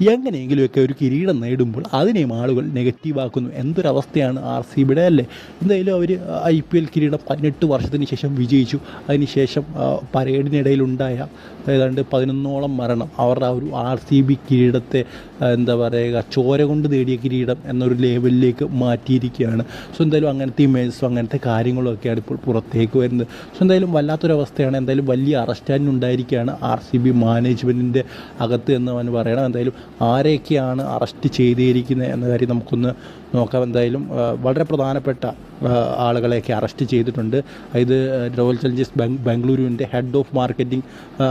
എങ്ങനെയെങ്കിലുമൊക്കെ ഒരു കിരീടം നേടുമ്പോൾ അതിനെയും ആളുകൾ നെഗറ്റീവാക്കുന്നു എന്തൊരവസ്ഥയാണ് ആർ സി ബിയുടെ അല്ലേ? എന്തായാലും അവർ ഐ പി എൽ കിരീടം പതിനെട്ട് വർഷത്തിന് ശേഷം വിജയിച്ചു. അതിനുശേഷം പരേഡിനിടയിലുണ്ടായ ഏതാണ്ട് പതിനൊന്നോളം മരണം. അവരുടെ ആ ഒരു ആർ സി ബി കിരീടത്തെ എന്താ പറയുക ചോര കൊണ്ട് നേടിയ കിരീടം എന്നൊരു ലെവലിലേക്ക് മാറ്റിയിരിക്കുകയാണ്. സോ എന്തായാലും അങ്ങനത്തെ ഇമേജസും അങ്ങനത്തെ കാര്യങ്ങളൊക്കെയാണ് ഇപ്പോൾ പുറത്തേക്ക് വരുന്നത്. സോ എന്തായാലും വല്ലാത്തൊരവസ്ഥയാണ്. എന്തായാലും വലിയ അറസ്റ്റാൻ ഉണ്ടായിരിക്കുകയാണ് ആർ സി ബി മാനേജ്മെന്റിന്റെ അകത്ത് എന്ന് പറയണം. എന്തായാലും ആരെയൊക്കെയാണ് അറസ്റ്റ് ചെയ്തിരിക്കുന്നത് എന്ന കാര്യം നമുക്കൊന്ന് നോക്കാം. എന്തായാലും വളരെ പ്രധാനപ്പെട്ട ആളുകളെയൊക്കെ അറസ്റ്റ് ചെയ്തിട്ടുണ്ട്. ഇത് royal challengers ബാംഗ്ലൂരുവിന്റെ head of marketing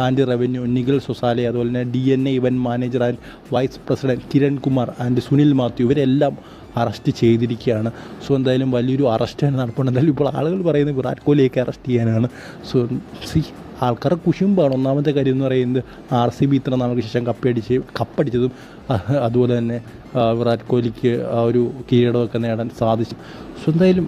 and revenue Nikhil Sosale അതുപോലെ തന്നെ D N A event manager and vice president Kiran Kumar and Sunil Mathew ഇവരെല്ലാം അറസ്റ്റ് ചെയ്തിരിക്കുകയാണ്. സോ എന്തായാലും വലിയൊരു അറസ്റ്റാണ് നടപ്പുണ്ട്. എന്തായാലും ഇപ്പോൾ ആളുകൾ പറയുന്നത് വിരാട് കോഹ്ലിയൊക്കെ അറസ്റ്റ് ചെയ്യാനാണ്. സോ സി ആൾക്കാരുടെ കുശുമ്പാണ്. ഒന്നാമത്തെ കാര്യം എന്ന് പറയുന്നത് ആർ സി ബി ഇത്ര നാൾക്ക് ശേഷം കപ്പടിച്ച് കപ്പടിച്ചതും അതുപോലെ തന്നെ വിരാട് കോഹ്ലിക്ക് ആ ഒരു കിരീടമൊക്കെ നേടാൻ സാധിച്ചു. സോ എന്തായാലും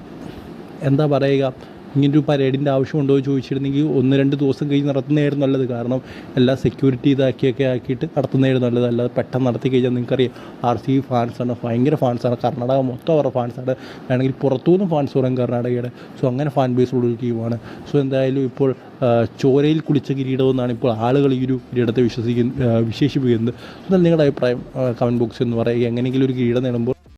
എന്താ പറയുക ഇങ്ങനൊരു പരേഡിന്റെ ആവശ്യമുണ്ടോ എന്ന് ചോദിച്ചിരുന്നെങ്കിൽ ഒന്ന് രണ്ട് ദിവസം കഴിഞ്ഞ് നടത്തുന്നതായിരുന്നു നല്ലത്. കാരണം എല്ലാ സെക്യൂരിറ്റി ഇതാക്കിയൊക്കെ ആക്കിയിട്ട് നടത്തുന്നതായിരുന്നു നല്ലത്. അല്ലാതെ പെട്ടെന്ന് നടത്തി കഴിഞ്ഞാൽ നിങ്ങൾക്കറിയാം ആർ സി ഫാൻസാണ് ഭയങ്കര ഫാൻസാണ് കർണാടക മൊത്തം അവരുടെ ഫാൻസാണ് വേണമെങ്കിൽ പുറത്തുനിന്നും ഫാൻസ് പറയും കർണാടകയുടെ. സോ അങ്ങനെ ഫാൻ ബേസ് ഒരു ടീമാണ് സോ എന്തായാലും ഇപ്പോൾ ചോരയിൽ കുളിച്ച കിരീടം എന്നാണ് ഇപ്പോൾ ആളുകൾ ഈ ഒരു കിരീടത്തെ വിശ്വസിക്കുന്ന വിശേഷിപ്പിക്കുന്നത്. എന്നാൽ നിങ്ങളുടെ അഭിപ്രായം കമന്റ് ബോക്സിൽ എന്ന് പറയുക. എങ്ങനെയെങ്കിലും ഒരു കിരീടം നേടുമ്പോൾ